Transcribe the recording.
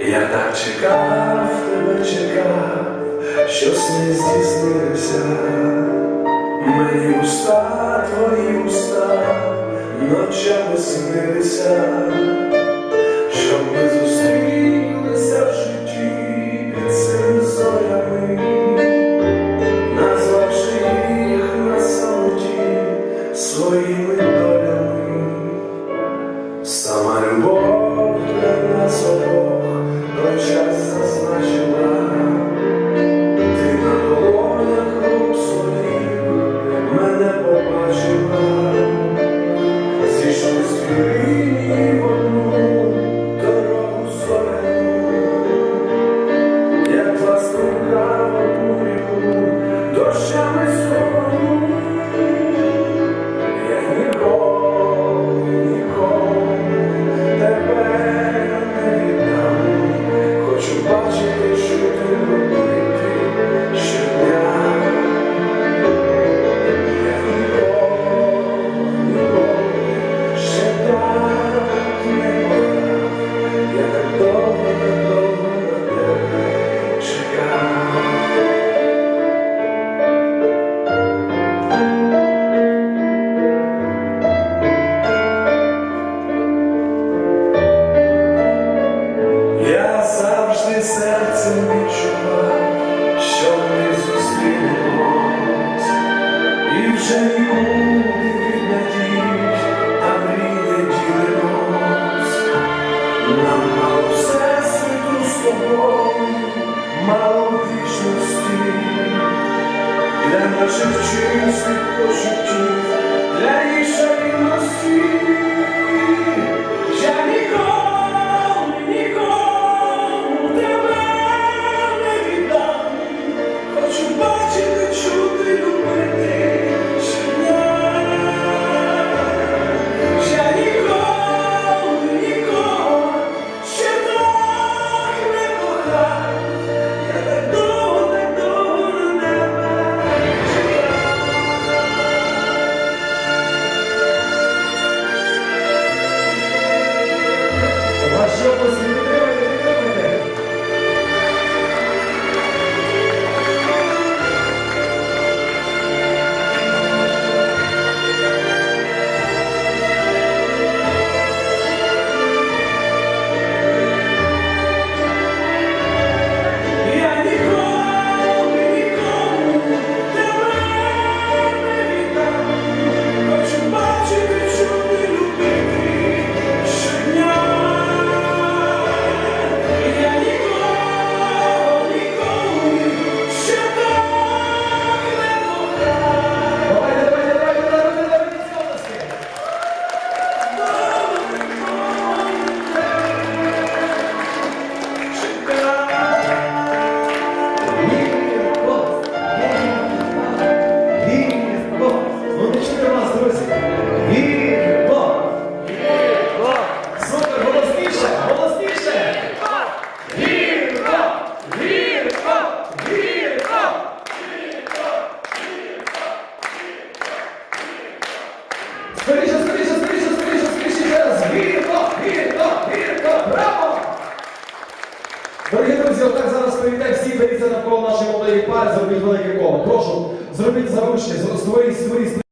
Я так чекав, тебе чекав, що сни здійснився, мені уста твої уста ночами снилися. завжди серцем відчував, що ми зустрілись і вже ніколи. 세 번째 Скоріше, скоріше, скоріше, скоріше, скоріше, ще раз. Вірно, вірно, вірно! Дорогі друзі, отак зараз прийде, всі дивіться навколо нашої молодої пари, зробіть велике коло. Прошу, зробіть заручні, створіть, створіть.